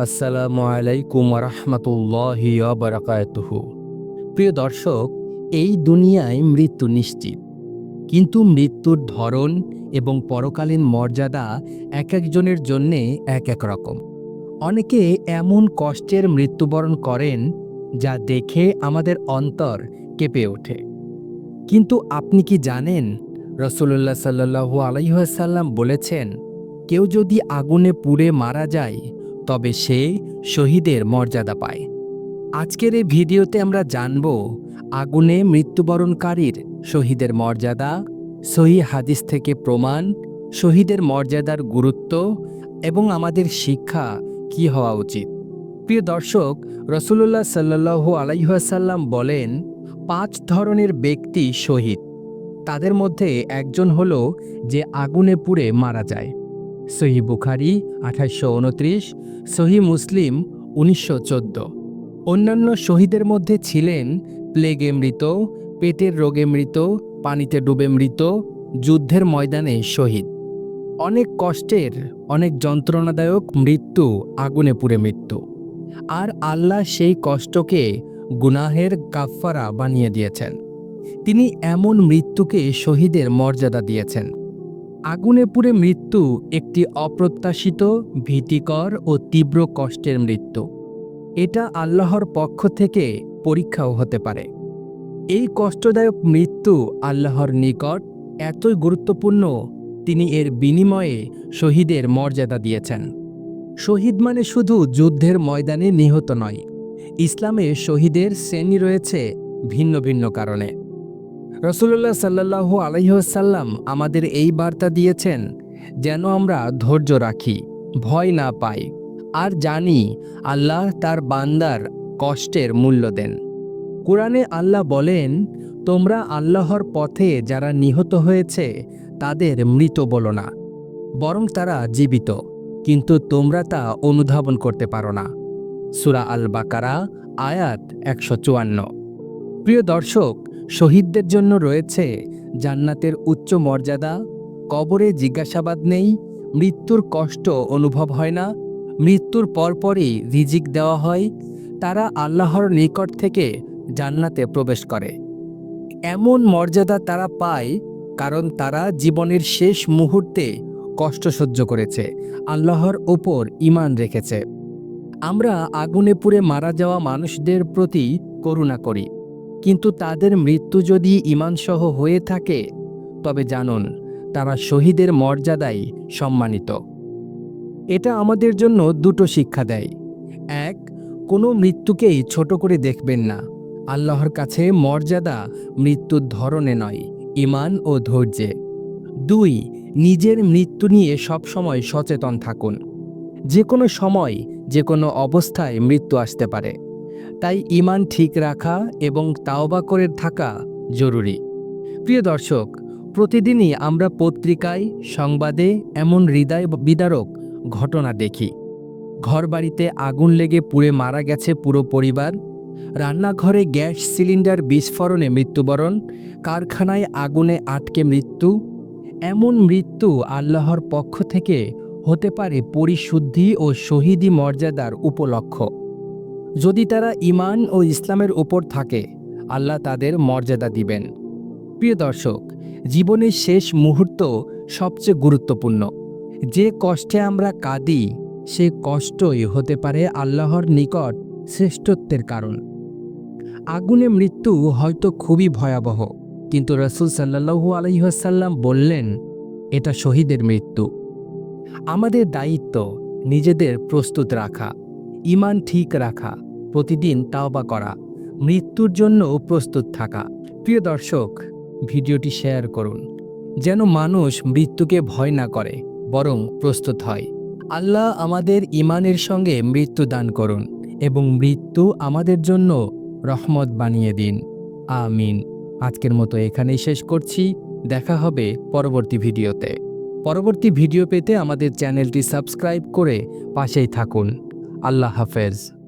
আসসালামু আলাইকুম রহমতুল্লাহি বারাকাতুহু প্রিয় দর্শক, এই দুনিয়ায় মৃত্যু নিশ্চিত। কিন্তু মৃত্যুর ধরন এবং পরকালীন মর্যাদা এক একজনের জন্যে এক এক রকম। অনেকে এমন কষ্টের মৃত্যুবরণ করেন যা দেখে আমাদের অন্তর কেঁপে ওঠে। কিন্তু আপনি কি জানেন রসুল্লাহ সাল্লু আলাইসাল্লাম বলেছেন, কেউ যদি আগুনে পুড়ে মারা যায় তবে সে শহীদের মর্যাদা পায়। আজকের এই ভিডিওতে আমরা জানব আগুনে মৃত্যুবরণকারীর শহীদের মর্যাদা, সহি হাদিস থেকে প্রমাণ, শহীদের মর্যাদার গুরুত্ব এবং আমাদের শিক্ষা কি হওয়া উচিত। প্রিয় দর্শক রসুল্লাহ সাল্লাহ আলাইসাল্লাম বলেন, পাঁচ ধরনের ব্যক্তি শহীদ। তাদের মধ্যে একজন হল যে আগুনে পুড়ে মারা যায়। সহি বুখারি আঠাশশো উনত্রিশ, সহি মুসলিম উনিশশো চোদ্দ। অন্যান্য শহীদের মধ্যে ছিলেন প্লেগে মৃত, পেটের রোগে মৃত, পানিতে ডুবে মৃত, যুদ্ধের ময়দানে শহীদ। অনেক কষ্টের, অনেক যন্ত্রণাদায়ক মৃত্যু আগুনে পুড়ে মৃত্যু। আর আল্লাহ সেই কষ্টকে গুনাহের গাফফারা বানিয়ে দিয়েছেন। তিনি এমন মৃত্যুকে শহীদের মর্যাদা দিয়েছেন। আগুনে পুড়ে মৃত্যু একটি অপ্রত্যাশিত, ভীতিকর ও তীব্র কষ্টের মৃত্যু। এটা আল্লাহর পক্ষ থেকে পরীক্ষাও হতে পারে। এই কষ্টদায়ক মৃত্যু আল্লাহর নিকট এতই গুরুত্বপূর্ণ, তিনি এর বিনিময়ে শহীদের মর্যাদা দিয়েছেন। শহীদ মানে শুধু যুদ্ধের ময়দানে নিহত নয়, ইসলামে শহীদের শ্রেণি রয়েছে ভিন্ন ভিন্ন কারণে। রসুল্লাহ সাল্লাহু আলহ্লাম আমাদের এই বার্তা দিয়েছেন, যেন আমরা ধৈর্য রাখি, ভয় না পাই, আর জানি আল্লাহ তার বান্দার কষ্টের মূল্য দেন। কোরআনে আল্লাহ বলেন, তোমরা আল্লাহর পথে যারা নিহত হয়েছে, তাদের মৃত বলো না, বরং তারা জীবিত, কিন্তু তোমরা তা অনুধাবন করতে পারো না। সুরা আল বাকারা আয়াত একশো চুয়ান্ন। প্রিয় দর্শক শহীদদের জন্য রয়েছে জান্নাতের উচ্চ মর্যাদা, কবরে জিজ্ঞাসাবাদ নেই, মৃত্যুর কষ্ট অনুভব হয় না, মৃত্যুর পরপরই রিজিক দেওয়া হয়, তারা আল্লাহর নিকট থেকে জান্নাতে প্রবেশ করে। এমন মর্যাদা তারা পায় কারণ তারা জীবনের শেষ মুহূর্তে কষ্ট সহ্য করেছে, আল্লাহর ওপর ইমান রেখেছে। আমরা আগুনে পুড়ে মারা যাওয়া মানুষদের প্রতি করুণা করি। কিন্তু তাদের মৃত্যু যদি ইমানসহ হয়ে থাকে, তবে জানুন, তারা শহীদের মর্যাদায় সম্মানিত। এটা আমাদের জন্য দুটো শিক্ষা দেয়। এক, কোনো মৃত্যুকেই ছোট করে দেখবেন না। আল্লাহর কাছে মর্যাদা মৃত্যুর ধরনে নয় ইমান ও ধৈর্যে। দুই, নিজের মৃত্যু নিয়ে সবসময় সচেতন থাকুন। যে কোনো সময় যে কোনো অবস্থায় মৃত্যু আসতে পারে। তাই ইমান ঠিক রাখা এবং তাওবা করে থাকা জরুরি। প্রিয় দর্শক, প্রতিদিনই আমরা পত্রিকায়, সংবাদে এমন হৃদয় বিদারক ঘটনা দেখি। ঘরবাড়িতে আগুন লেগে পুড়ে মারা গেছে পুরো পরিবার। রান্নাঘরে গ্যাস সিলিন্ডার বিস্ফোরণে মৃত্যুবরণ। কারখানায় আগুনে আটকে মৃত্যু। এমন মৃত্যু আল্লাহর পক্ষ থেকে হতে পারে পরিশুদ্ধি ও শহীদি মর্যাদার উপলক্ষ। যদি তারা ইমান ও ইসলামের উপর থাকে, আল্লাহ তাদের মর্যাদা দিবেন। প্রিয় দর্শক, জীবনের শেষ মুহূর্ত সবচেয়ে গুরুত্বপূর্ণ। যে কষ্টে আমরা কাঁদি, সে কষ্টই হতে পারে আল্লাহর নিকট শ্রেষ্ঠত্বের কারণ। আগুনে মৃত্যু হয়তো খুবই ভয়াবহ, কিন্তু রসুল সাল্লাহু আলহিহাসাল্লাম বললেন, এটা শহীদের মৃত্যু। আমাদের দায়িত্ব নিজেদের প্রস্তুত রাখা। ইমান ঠিক রাখা, প্রতিদিন তাওবা করা, মৃত্যুর জন্য প্রস্তুত থাকা। প্রিয় দর্শক, ভিডিওটি শেয়ার করুন, যেন মানুষ মৃত্যুকে ভয় না করে, বরং প্রস্তুত হয়। আল্লাহ আমাদের ইমানের সঙ্গে মৃত্যু দান করুন এবং মৃত্যু আমাদের জন্য রহমত বানিয়ে দিন। আমিন। আজকের মতো এখানেই শেষ করছি। দেখা হবে পরবর্তী ভিডিওতে। পরবর্তী ভিডিও পেতে আমাদের চ্যানেলটি সাবস্ক্রাইব করে পাশেই থাকুন। আল্লাহ হাফেজ।